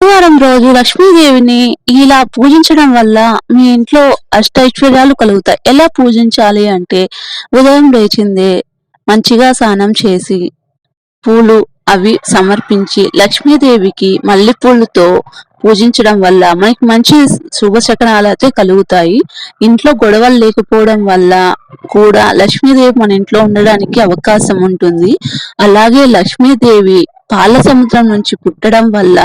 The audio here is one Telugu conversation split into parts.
శనివారం రోజు లక్ష్మీదేవిని ఇలా పూజించడం వల్ల మీ ఇంట్లో అష్టైశ్వర్యాలు కలుగుతాయి. ఎలా పూజించాలి అంటే ఉదయం లేచిందే మంచిగా స్నానం చేసి పూలు అవి సమర్పించి లక్ష్మీదేవికి మల్లెపూలతో పూజించడం వల్ల మనకి మంచి శుభశకనాలు అయితే కలుగుతాయి. ఇంట్లో గొడవలు లేకపోవడం వల్ల కూడా లక్ష్మీదేవి మన ఇంట్లో ఉండడానికి అవకాశం ఉంటుంది. అలాగే లక్ష్మీదేవి పాల సముద్రం నుంచి పుట్టడం వల్ల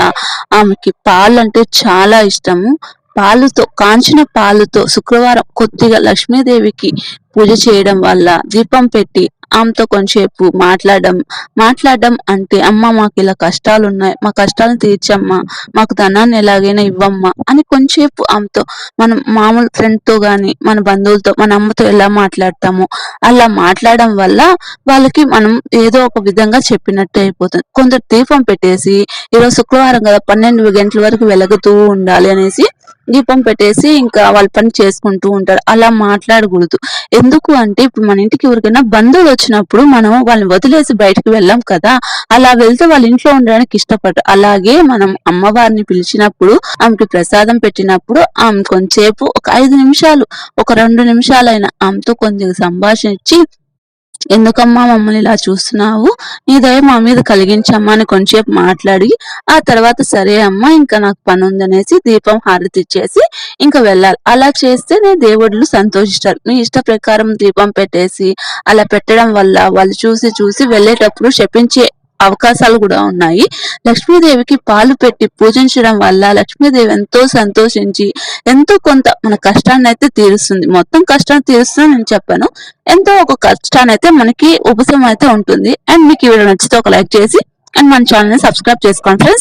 ఆమెకి పాలు అంటే చాలా ఇష్టము. పాలుతో కాంచిన పాలుతో శుక్రవారం కొద్దిగా లక్ష్మీదేవికి పూజ చేయడం వల్ల దీపం పెట్టి ఆమెతో కొంచెంసేపు మాట్లాడడం మాట్లాడడం అంటే అమ్మ మాకు ఇలా కష్టాలు ఉన్నాయి మా కష్టాలను తీర్చమ్మా. మాకు ధనాన్ని ఎలాగైనా ఇవ్వమ్మా. అని కొంచెంసేపు ఆమెతో మనం మామూలు ఫ్రెండ్తో కానీ మన బంధువులతో మన అమ్మతో ఎలా మాట్లాడతామో అలా మాట్లాడడం వల్ల వాళ్ళకి మనం ఏదో ఒక విధంగా చెప్పినట్టు అయిపోతుంది. కొందరు దీపం పెట్టేసి ఈరోజు శుక్రవారం కదా పన్నెండు గంటల వరకు వెలుగుతూ ఉండాలి అనేసి దీపం పెట్టేసి ఇంకా వాళ్ళ పని చేసుకుంటూ ఉంటారు. అలా మాట్లాడకూడదు. ఎందుకు అంటే ఇప్పుడు మన ఇంటికి ఎవరికైనా బంధువులు వచ్చినప్పుడు మనం వాళ్ళని వదిలేసి బయటకు వెళ్ళాం కదా అలా వెళ్తే వాళ్ళ ఇంట్లో ఉండడానికి ఇష్టపడరు. అలాగే మనం అమ్మవారిని పిలిచినప్పుడు ఆమెకి ప్రసాదం పెట్టినప్పుడు ఆమె కొంచెంసేపు ఒక ఐదు నిమిషాలు ఒక రెండు నిమిషాలైనా ఆమెతో కొంచెం సంభాషించి ఎందుకమ్మా మమ్మల్ని ఇలా చూస్తున్నావు? నీ దయ మా మీద కలిగించమ్మా అని కొంచెంసేపు మాట్లాడి ఆ తర్వాత సరే అమ్మా ఇంకా నాకు పని ఉందనేసి దీపం హారతి ఇచ్చేసి ఇంకా వెళ్ళాలి. అలా చేస్తే నేను దేవుళ్ళు సంతోషిస్తారు. నీ ఇష్ట ప్రకారం దీపం పెట్టేసి అలా పెట్టడం వల్ల వాళ్ళు చూసి చూసి వెళ్ళేటప్పుడు శపించే అవకాశాలు కూడా ఉన్నాయి. లక్ష్మీదేవికి పాలు పెట్టి పూజించడం వల్ల లక్ష్మీదేవి ఎంతో సంతోషించి ఎంతో కొంత మన కష్టాన్ని అయితే తీరుస్తుంది. మొత్తం కష్టాన్ని తీరుస్తుంది నేను చెప్పాను. ఎంతో ఒక కష్టాన్ని అయితే మనకి ఉపశమనం అయితే ఉంటుంది. అండ్ మీకు ఈ వీడియో నచ్చితే ఒక లైక్ చేసి అండ్ మన ఛానల్ని సబ్స్క్రైబ్ చేసుకోండి ఫ్రెండ్స్.